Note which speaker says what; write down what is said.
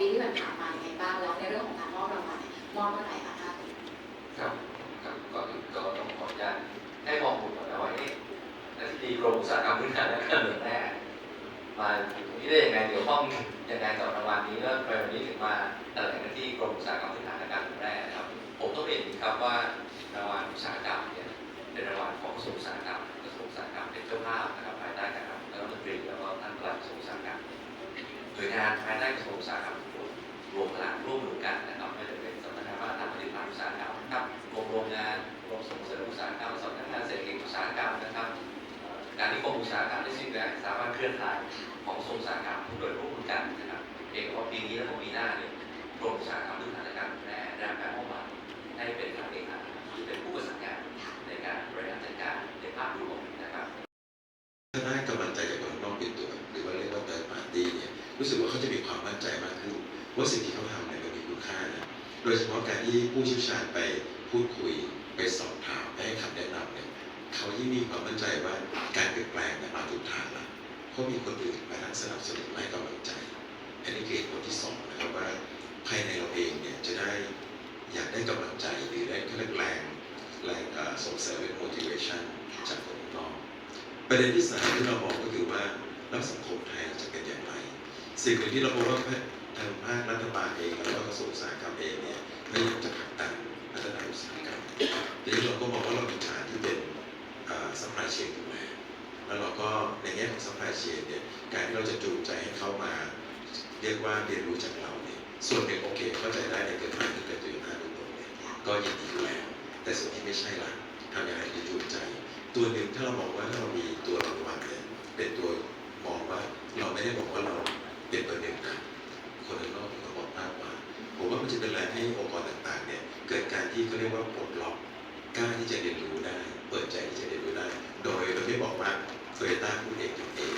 Speaker 1: ปีที่ผ่านมายังไงบ้างแล้วในเรื่องของการมอบรางวัลเนี่ยมอบเมื่อไหร่คะท่าน
Speaker 2: ครับครับก่อนอื่นก็ต้องขออนุญาตให้ข้อมูลก่อนนะว่าเอ๊ะอธิบดีกรมอุตสาหกรรมพื้นฐานและการเมืองแร่มาถึงตรงนี้ได้ยังไงเกี่ยวข้องยังไงกับรางวัลนี้แล้วทำไมวันนี้ถึงมาแถลงกันที่ หน่วยงานภายใต้กระทรวงอุตสาหกรรมทุกคนรวมพลังร่วมมือกันนะครับไม่ว่าจะเป็นสำนักงานวัฒนธรรมผลิตภัณฑ์อุตสาหกรรมนะครับกรมโรงงานกรมส่งเสริมอุตสาหกรรมสำนักงานเศรษฐกิจอุตสาหกรรมนะครับ การนิคมอุตสาหกรรมและสิ่งแวดสามารถเคลื่อนถ่ายของกระทรวงอุตสาหกรรมทุกโดยร่วมมือกันนะครับเองว่าปีนี้และปีหน้าเนี่ยกรมอุตสาหกรรมพื้นฐานและการแพร่ได้รับการมอบหมายให้เป็นทางเอกาเป็นผู้ประสานงานในการบริหารจัดการในภาพรวมนะครับ
Speaker 3: ถ้าได้กำลัง รู้สึกว่าเขาจะมีความมั่นใจมากขึ้นว่าสิ่งที่เขาทำเนี่ยมันมีคุณค่านะโดยเฉพาะการที่ผู้เชี่ยวชาญไปพูดคุยไปสอบถามไปให้คำแนะนำเนี่ยเขายิ่งมีความมั่นใจว่าการเปลี่ยนแปลงเนี่ยมาถูกทางล้วเพราะมีคนอื่นมาทั้งสนับสนุนให้กำลังใจอันนี้คือผลที่สองนะครับว่าภายในเราเองเนี่ยจะได้อยากได้กำลังใจหรือได้เขาเรียกแรงแรงอ่อส่งเสริมเป็น motivation จากคนนอกประเด็นที่สามที่เรามองก็คือว่าแล้วสังคมไทยจะเป็นอย่างไร สิ่งหนึ่งที่เราพบว่าทางภาครัฐบาลเองแล้วก็กระทรวงอุตสาหกรรมเองเนี่ยพยายามจะผลักดันพัฒนาอุตสาหกรรมทีนี้เราก็มองว่าเรามีฐานที่เป็นซัพพลายเชนดูแลแล้วเราก็ในแง่ของซัพพลายเชนเนี่ยการที่เราจะจูงใจให้เขามา เรียกว่าเรียนรู้จากเราเนี่ยส่วนหนึ่งโอเคเข้าใจได้ในเกิดมาที่เกิดตัวอยู่หน้าดูตรงเนี่ยก็ยินดีอยู่แล้ว แต่ส่วนที่ไม่ใช่ล่ะทำยังไงที่จูงใจ ตัวหนึ่งถ้าเราบอกว่าถ้าเรามีตัวรางวัลเนี่ยเป็นตัวมองว่าเราไม่ได้บอก ผมว่ามันอะเป็นแรให้องค์กรต่างๆเนี่ยเกิดการที่เขาเรียกว่าปลดล็อกกล้าที่จะเรียนรู้ได้ เปิดใจที่จะเรียนรู้ได้ โดยเราไม่บอกว่าโตโยต้าพูดเองอย่าง